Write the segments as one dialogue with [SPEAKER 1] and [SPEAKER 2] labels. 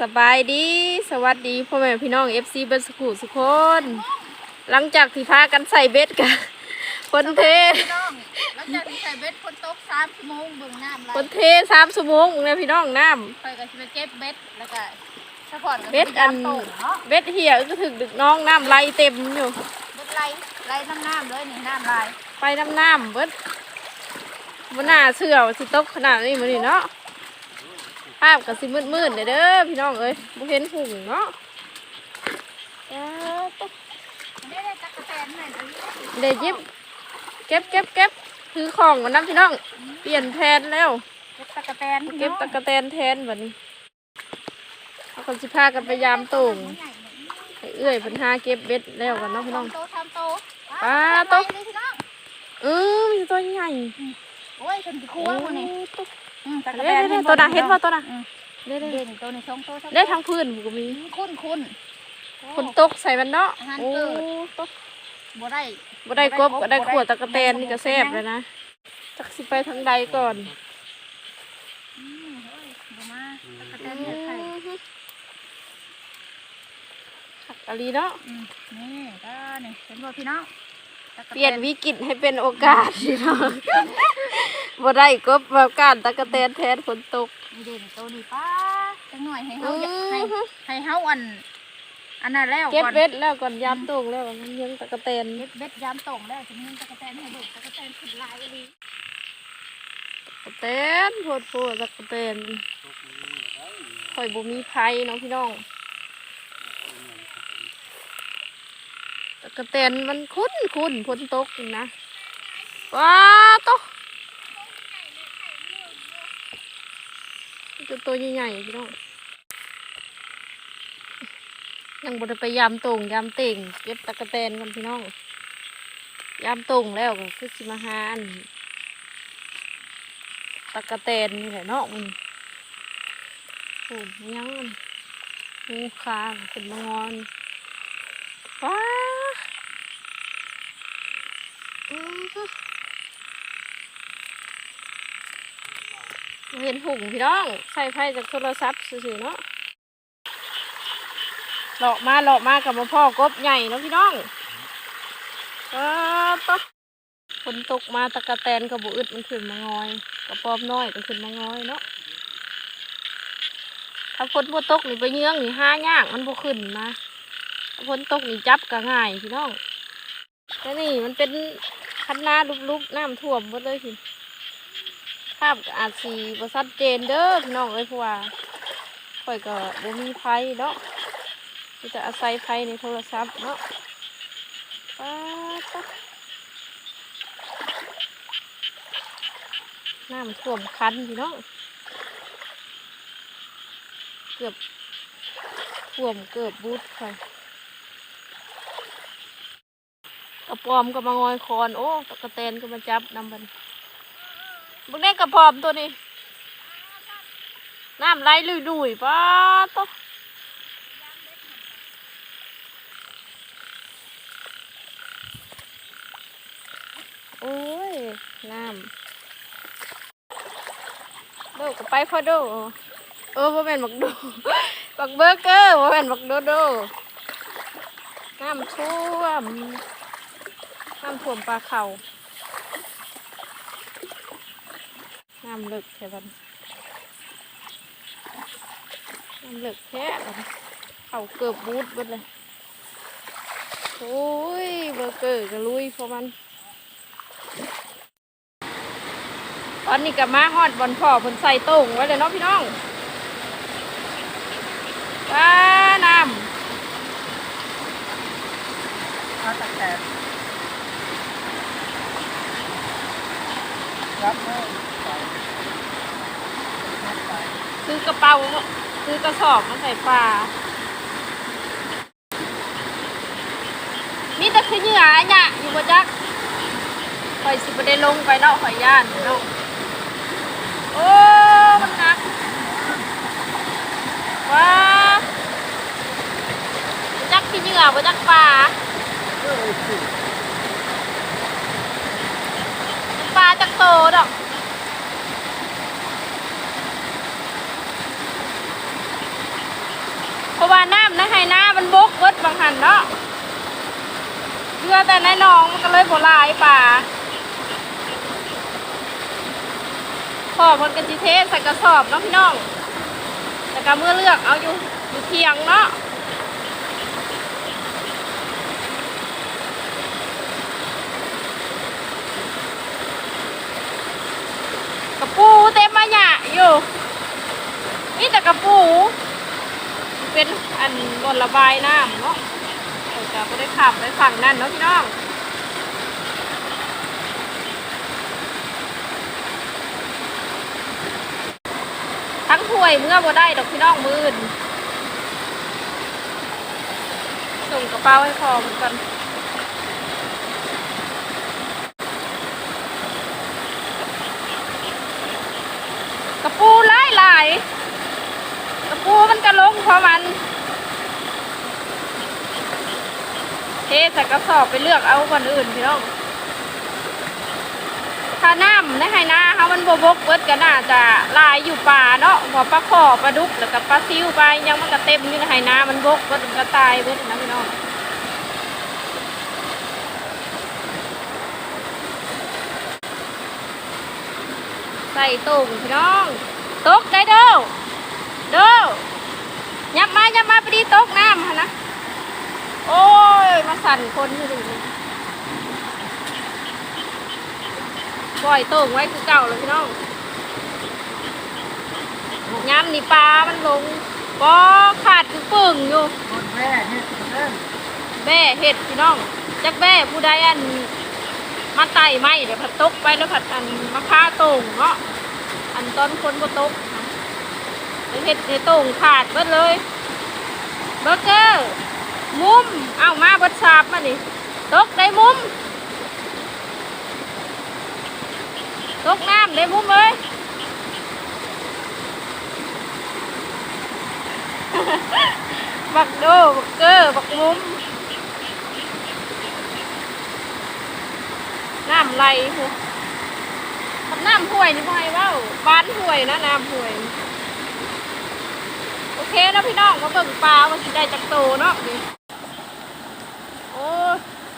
[SPEAKER 1] สบายดีสวัสดีพ่อแม่พี่น้อง FC เบนสกูสุกคน หลังจากที่พากันใส่เบ็ดกันคนเท
[SPEAKER 2] พี่น้องหลังจากที่ใส่เบ็ดคนตกสามชั่วโมงเบิ่งน้ำไหล
[SPEAKER 1] คนเทสามชั่วโมงเนี่ยพี่น้องน้
[SPEAKER 2] ไปก็จะไปเก็บเบ็ดแล้วก็สะพอนก็ำ
[SPEAKER 1] เบ็ดอัน
[SPEAKER 2] โตเนาะ
[SPEAKER 1] เบ็ดเหี่ยวก็ถึงดึกน้องน้ำไหลเต็มอยู่
[SPEAKER 2] เบ็ดไหลไหลน้ำน้ำเลยนี่น้ำไหล
[SPEAKER 1] ไปน้ำน้ำเบิดบนหน้าเสือว่าสิตกขนาดนี้มันนี่เนาะภาพก็สิมืดๆเด้อเด้อพี่น้องเอ้ยบ่เห็นหุ่งเนาะเอ้อตก
[SPEAKER 2] ไม่ได้ตักกะแตนเลยนะ
[SPEAKER 1] เดี๋ยวยิบเก็บเก็บเก็บถือของมาน้ำพี่น้อง เปลี่ยนแทนแล้ว
[SPEAKER 2] เก็บตักกะแตน
[SPEAKER 1] เก็บตะกะแตนแทนแบบนี้เอาคนสิพากันไปยามตุ่งให้เอื้อยเพิ่นหาเก็บเบ็ดแล้วกันเนาะพี่น้อง
[SPEAKER 2] โตทำโต
[SPEAKER 1] ปลาโต
[SPEAKER 2] เลยพี่น้อง
[SPEAKER 1] เออมีตัวใหญ่
[SPEAKER 2] โอ้ยฉันจะคั่ววันนี้
[SPEAKER 1] โอ้
[SPEAKER 2] อืม ตักกะ
[SPEAKER 1] เด้
[SPEAKER 2] แตน
[SPEAKER 1] เด้ตัวน่ะเห็นบ่ตัวน่ะ
[SPEAKER 2] อืม
[SPEAKER 1] เด้เด้
[SPEAKER 2] เด่นตัวนี้สองโตสามโต
[SPEAKER 1] ได้ทั้งพื้นก็มี
[SPEAKER 2] คุ้นคุ้น
[SPEAKER 1] คนตกใส่มันเนาะ
[SPEAKER 2] อาหาร
[SPEAKER 1] โอ้
[SPEAKER 2] เกิด
[SPEAKER 1] ตก
[SPEAKER 2] บ่ได้
[SPEAKER 1] บ่ได้กบก็ได้ขวดตะกะแตนนี่ก็แซ่บเลยนะจักสิไปทางใดก่อน
[SPEAKER 2] อืมเฮ้ยบ่มาตักกะแตนเนี่ยไข่
[SPEAKER 1] ขักอะลีเนาะ
[SPEAKER 2] อืมนี่ก็นี่เห็นบ่พี่น้องตะกะแต
[SPEAKER 1] เปลี่ยนวิกฤตให้เป็นโอกาสพี่น้อง บ่ได้กบแบบการตะกะแตนแทนฝนตก
[SPEAKER 2] นี่เด่นตัวนี้ป้าจังหน่อยให้เฮา
[SPEAKER 1] อืม
[SPEAKER 2] อยากให้ให้เฮาอันอันนั้นแล้ว
[SPEAKER 1] เก็บ
[SPEAKER 2] ก่อน
[SPEAKER 1] เบ็ดแล้วก่อนยามตกแล้วมันยังตะกะแตน
[SPEAKER 2] เบ็ดเบ็ดยามส่งแล้วจะมีตะกะแตนให้เบิกตะกะแตนขึ้นลายเลย
[SPEAKER 1] ตะกะแตนโพดโพดตะกะแตนข่อยบ่มีไผเนาะพี่น้องตะกะแตนมันคุ้นคุ้นฝนตกนี่นะว้าตก จะตัวใหญ่ๆพี่น้องยังบ่ได้ไปยามตรงยามเต่งเก็บตะกะแตนกันพี่น้องยามตรงแล้วก็คือสิมาหาอันตะกะแตนนี่แหละเนาะมันโอ้ยังมันงูคางขึ้นมางอนว้าอื้อหือบ่ เห็นหุ่งพี่น้อง ใส่ไฟจากโทรศัพท์ซื่อเนาะหลอกมาหลอกมากับมาพ่อกบใหญ่เนาะพี่น้องเออตกฝนตกมาตะกะแตนกับบุอึดมันขึ้นมางอยกระปอมน้อยก็ขึ้นมางอยเนาะถ้าฝนบ่ตกนี่ไปเยื้องนี่ห้ายากมันบ่ขึ้นนะถ้าฝนตกนี่จับก็ง่ายพี่น้องแต่นี่มันเป็นคันนาลุบๆน้ำท่วมหมดเลยพี่ ภาพอาจสีบ่ชัดเจนเด้อพี่น้องเอ้ยเพราะว่าข่อยก็บ่มีไฟเนาะมีแต่อาศัยไฟในโทรศัพท์เนาะป้าตะน้ำท่วมคันพี่น้องเกือบท่วมเกือบบูดค่ะกระปอมก็มางอยคอน โอ้ตะกะแตนก็มาจับนำบัน บึงได้กระปอมตัวนี้ น้ำไหลลุยๆป้าตะโอ้ย น้ำโดก็ไปพอโดเออว่าเป็นบักโดบักเบอร์เกอร์ว่าเป็นบักโดโดน้ำท่วมน้ำท่วมปลาเข่า น้ำลึกแค่บันน้ำลึกแค่บันเขาเกือบบูดบิดเลยโอ้ยเบอร์เกอร์ก็ลุยเพราะมัน ตอนนี้กับมาฮอดบอลพ่อเพิ่นใส่โต่งไว้เลยเนาะพี่น้องป้าน้
[SPEAKER 2] เอาตะกแตนรับเลย
[SPEAKER 1] ซื้อกระเป๋าซื้อกระสอบมาใส่ปลา มีแต่คือเหยื่อเนี่ยอยู่บนจักข่อยสิบได้ลงไปเนาะข่อยย่านเนาะโอ้ มันหนักว้าบ่จักขี้เหยื่อบ่จักปลาปลาจักโตดอก ราะว่าน้ำในไฮนามันบกเบิ ดบางหันเนาะเรือแต่ในหนองมันก็เลยโบลายป่าพ่อมันก็สิเทใส่กระสอบเนาะพี่น้องแต่ก็เมื่อเลือกเอาอยู่อยู่เทียงเนาะกระปูเต็มมาหยะอยู่นี่แต่กระปู เป็นอันบนระบายน้ำเนาะเราจะไม่ได้ขับไปฝั่งนั่นเนาะพี่น้องทั้งถ้วยเมื่อบ่ได้ดอกพี่น้องมือนส่งกระเป๋าให้พอเหมือนกันกระปูหลายหลายๆกระปูมันกระ ลงเพราะมัน เทใส่กระสอบไปเลือกเอาคนอื่นพี่น้องถ้าน้ำในไฮนาเขามันบวบกเบิดก็น่าจะลายอยู่ป่าเนาะหัวปลาขอปลาดุกแล้วก็ปลาซิวไปยังมันก็เต็มอยู่ในไฮนามันบกเบิดมันก็ตายเบิดนะพี่น้องใส่ตุ่มพี่น้องตกได้เด้อเด้อยับมายับมาไปดีตกน้ำหั่นนะโอ้ยมา สั่นคนอยู่ดิปล่อยโต่งไว้คือเก่าเลยพี่น้องย้ำนี่ปลา มันลงก็ขาดคือปึ่งอยู่
[SPEAKER 3] คนแม่เฮ็ดเล่น
[SPEAKER 1] แม่เห็ดพี่น้องจักแม่ผู้ใดอันมาไต่ไม้เดี๋ยวผัดตกไปแล้วผัดอันมะพร้าโต่งเนาะอันตอนคนก็ตกแล้วเห็ดในโต่งขาดเบิดเลยเบอร์เกอร์ มุม เอามาบิดสาบมานี่ตกได้มุม ตกน้ำได้มุมเลยบักโดบักเกอร์บักมุม น้ำไหลหัวกับน้ำห่วยนี่พ่อยเว้าบ้านห่วยนะน้ำห่วย โอเคนะพี่น้องมาเบิ่งปลาว่าสิได้จักโตเนาะนี่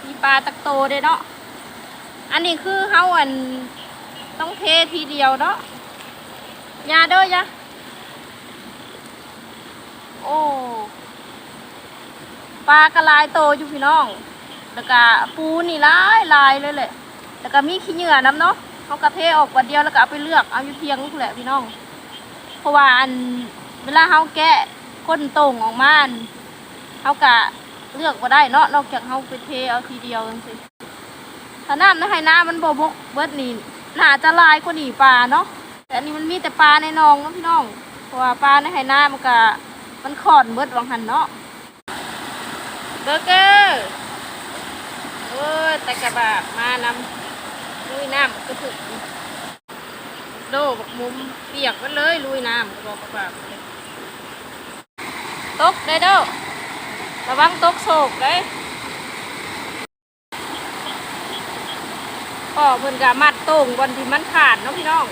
[SPEAKER 1] มีปลาจักโตเด้เนาะ อันนี้คือเฮาอันต้องเททีเดียวเนาะอยาเด้อยะโอ้ปลากระลายโตอยู่พี่น้อง แล้วก็ปูนี่ลายลายเลยแหละ แล้วก็มีขี้เหงื่อน้ำเนาะเขากระเทออกวันเดียวแล้วก็เอาไปเลือกเอาอยู่เทียงนั่แหละพี่น้อง เพราะว่าอันเวลาเขาแกะก้นต่งออกมาเขากะ เลือกมาได้เนาะนอกจากเขาไปเทเอาทีเดียวจังซี่ถ้าน้ำในไห้น้ำมันบบกเบิดนี่น่าจะลายกว่านีปลาเนาะแต่อันนี้มันมีแต่ปลาในหนองเนาะพี่น้องเพราะว่าปลาในไห้น้ำมันก็มันขอนเบิดวังหันเนาะเบอร์เกอร์โอ้ยต่กะบะมานำลุยน้ำก็ถึกโดบักมุมเปียกมันเลยลุยน้ำกระบอกกระบะเลยตกได้เด้อ ระวังตกโศกเลยพ่อเพิ่นกะมัดต่งบนที่มันขาดเนาะพี่น้อง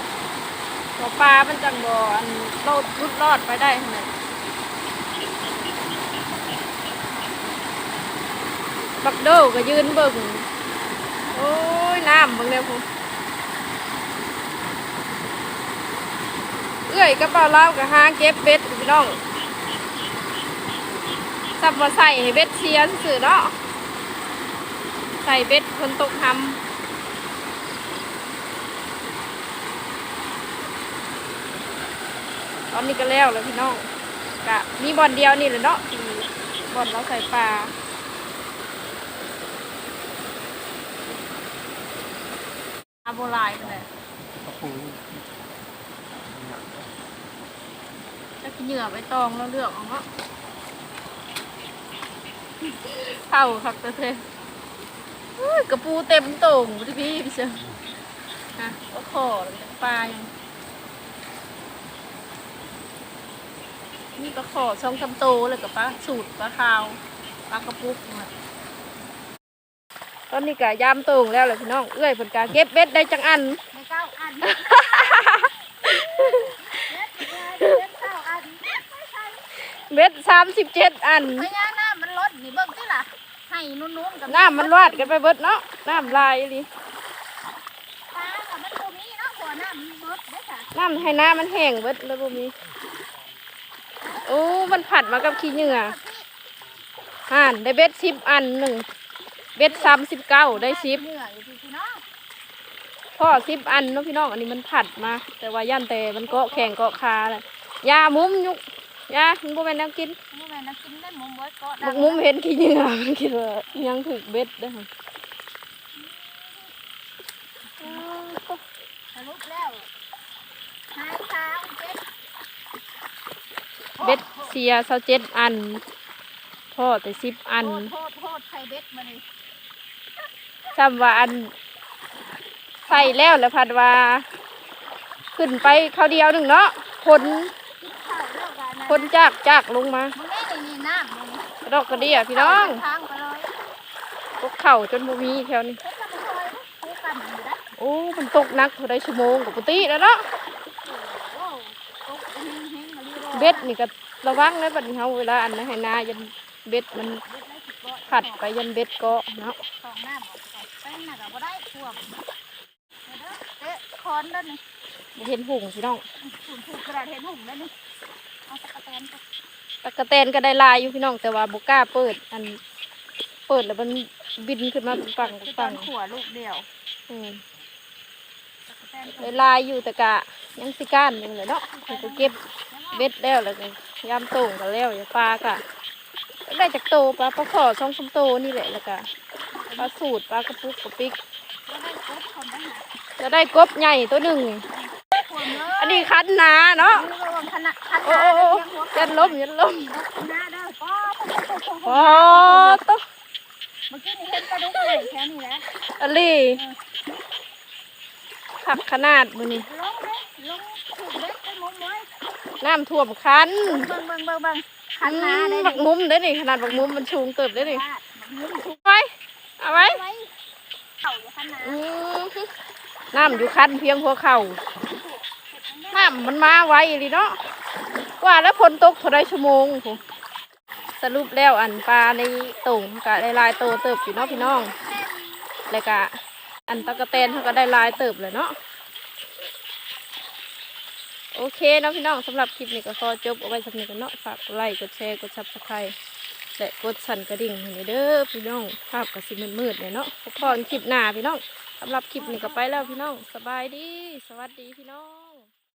[SPEAKER 1] ตัวปลามันจังบ่อันโลดรุดรอดไปได้ขนาดบักโดก็ยืนเบิ่งโอ้ยน้ำเบิ่งเร็วพูเอื้อยกระเป๋าเล่ากับหางเก็บเบ็ดพี่น้อง สับมาใส่ให้เบ็ดเสียสื่อเนาะใส่เบ็ดคนตกทำตอนนี้ก็แล้วแล้วพี่น้องกะมีบอลเดียวนี่แหละเนาะทีบอลเราใส่ปลาอาโบราณไปเลย
[SPEAKER 3] กระปู
[SPEAKER 1] จะกินเหยื่อไปตองแล้วเลือกเอาเนาะ เข้าคักเตะเฮ้ยกระปูเต็มโต่งพี่พี่พี่เชียวฮะก็ขอแล้วจะปลายังนี่ปลาขอช่องคำโตเลยกับปลาสูตรปลาขาวปลากระปุกน่ะตอนนี้กะยามโต่งแล้วเลยพี่น้องเอื้อยผลกาเก็บเบ็ดได้จังอัน
[SPEAKER 2] ในเก้าอันเล็ดเก้าอัน
[SPEAKER 1] เบ็ดสามสิบเจ็ดอัน
[SPEAKER 2] ให้นุ่นๆกับ
[SPEAKER 1] น้ำมันวาดกันไปเบิดเนาะน้ำลายอีหลี
[SPEAKER 2] ปลากับมันตัวนี้เนาะหัวน้ำมันลดได้ค่ะ
[SPEAKER 1] น้ำให้น้ำมันแห้งเบิดแล้วบ่มีโอ้มันผัดมากับขี้เหงื่อห่านได้เบ็ดสิบอันหนึ่งเบ็ดสามสิบเก้าได้สิบ
[SPEAKER 2] เหนื่อยอยู่พี่น้อง
[SPEAKER 1] พ่อสิบอันเนาะพี่น้องอันนี้มันผัดมา แต่ว่าย่านแต่มันเกาะแข่งเกาะคาเลยยามุ้มยุก ยามันบ่แม่นแนวกิน
[SPEAKER 2] นี่แม่นะกินได้หมุมไว้ก็
[SPEAKER 1] ลูกมุ้มเห็นขี้เหงื่อมันคิดว่ายังถึกเบ็ดได้อค่ะ
[SPEAKER 2] สรุปแล้วหายทางเป็ด
[SPEAKER 1] เบ็ดเสียเศร้าเจ็ดอันพ่อแต่สิบอัน
[SPEAKER 2] โทษโทษโทษใครเบ็ดมาเลย
[SPEAKER 1] จำว่าอันใส่แล้วแล้วพัดว่า ขึ้นไปเขาวเดียวหนึ่งเนาะคน คนจากจากลงมา
[SPEAKER 2] มึงแม่ในนี่น้ำมึง
[SPEAKER 1] กระดอกกระเดียพี่น้อง
[SPEAKER 2] ทางไปเลย
[SPEAKER 1] พวกเข่าจนบ่มีแถวนี้
[SPEAKER 2] เฮ็ดกันไปเลยคู่กันอยู่นะ
[SPEAKER 1] โอ้มันตกหนักเท่าได้ชั่วโมงกับปกติแล้วเนาะ
[SPEAKER 2] โอ้ตกเฮงเฮงมาลีโร่
[SPEAKER 1] เบ็ดนี่ก็ระวังเลยบัดนี้เฮาเวลาอันนั้นให้นายันเบ็ดมันผัดไปยันเบ็ดเกาะเนาะ
[SPEAKER 2] สองน้ำออกไปเป็นน่ะก็บ่ได้ท่วมเด้อเตะคอนแล้วนี่
[SPEAKER 1] บ่เห็นหุ่งพี่น้อง
[SPEAKER 2] ถูกถูกกระดาษเห็นหุ่มแล้วนี่ เอาตะกะแตนไป
[SPEAKER 1] ตะกะแตนก็ได้ลายอยู่พี่น้องแต่ว่าบ่กล้าเปิด อัน เปิดแล้วมันบินขึ้นมาปัง
[SPEAKER 2] คือต
[SPEAKER 1] ปั
[SPEAKER 2] องนขัวลูกเดียว
[SPEAKER 1] อืม
[SPEAKER 2] ตะกะแตน
[SPEAKER 1] ได้ลายอยู่แต่กะยังสิก้านอยู่เลยเนาะมันก็เก็บเบ็ดแล้วแล้วก็ยามโต่งกันแล้วอย่าปลากะได้จากโตปลาปลาขอสองสามโตนี่แหละแล้วก็ปลาสูตรปลากระปุกกระปิก
[SPEAKER 2] ก็ได้ครบคนได้หา
[SPEAKER 1] จะได้กบใหญ่ตัวหนึ่ง
[SPEAKER 2] ขวมเลย
[SPEAKER 1] อันนี้คันนาเนาะ
[SPEAKER 2] นี่ระวัง ขนาดคัน
[SPEAKER 1] โอ้
[SPEAKER 2] นา
[SPEAKER 1] โอ้
[SPEAKER 2] เด้
[SPEAKER 1] โอ้
[SPEAKER 2] อเลี้ยงหัว
[SPEAKER 1] ยันล้มยันล้ม
[SPEAKER 2] หน้าเด้อป้า
[SPEAKER 1] โอ้ตัว
[SPEAKER 2] เมื่อกี้นี่เห็นปลาดุกเลยแค่นี้แหละ
[SPEAKER 1] อันนี้ขักขนาดมือนี่
[SPEAKER 2] ลงเลยลงถูกเล็กไปมุมไว้
[SPEAKER 1] น้ำท่วมคัน
[SPEAKER 2] เบิ่งเบิ่งเบิ่งเบิ่งคันนาได้
[SPEAKER 1] บักมุมได้นี่ขนาดบักมุมมันชูงเติบได้นี่
[SPEAKER 2] มุมถูก
[SPEAKER 1] ไว้เอาไว้
[SPEAKER 2] ไว้เข่าอยู่คันนา
[SPEAKER 1] อืมน้ำอยู่คันเพียงหัวเข่า น้ำมันมาไวเลยเนาะว่าแล้วฝนตกเท่าไรชั่วโมงพูสรุปแล้วอันปลาในโต่งกะได้ลายโตเติบอยู่เนาะพี่น้อง แล้วก็อันตะกะแตนเขาก็ได้ลายเติบเลยเนาะโอเคเนาะพี่น้องสำหรับคลิปนี้ก็ขอจบเอาไว้สำหรับกันเนาะฝากไลค์กดแชร์กดซับสไครต์และกดสั่นกระดิ่งให้หน่อยเด้อพี่น้องภาพก็สิมืดๆเลยเนาะพบกันคลิปหน้าพี่น้องสำหรับคลิปนี้ก็ไปแล้วพี่น้องสบายดี สวัสดีพี่น้อง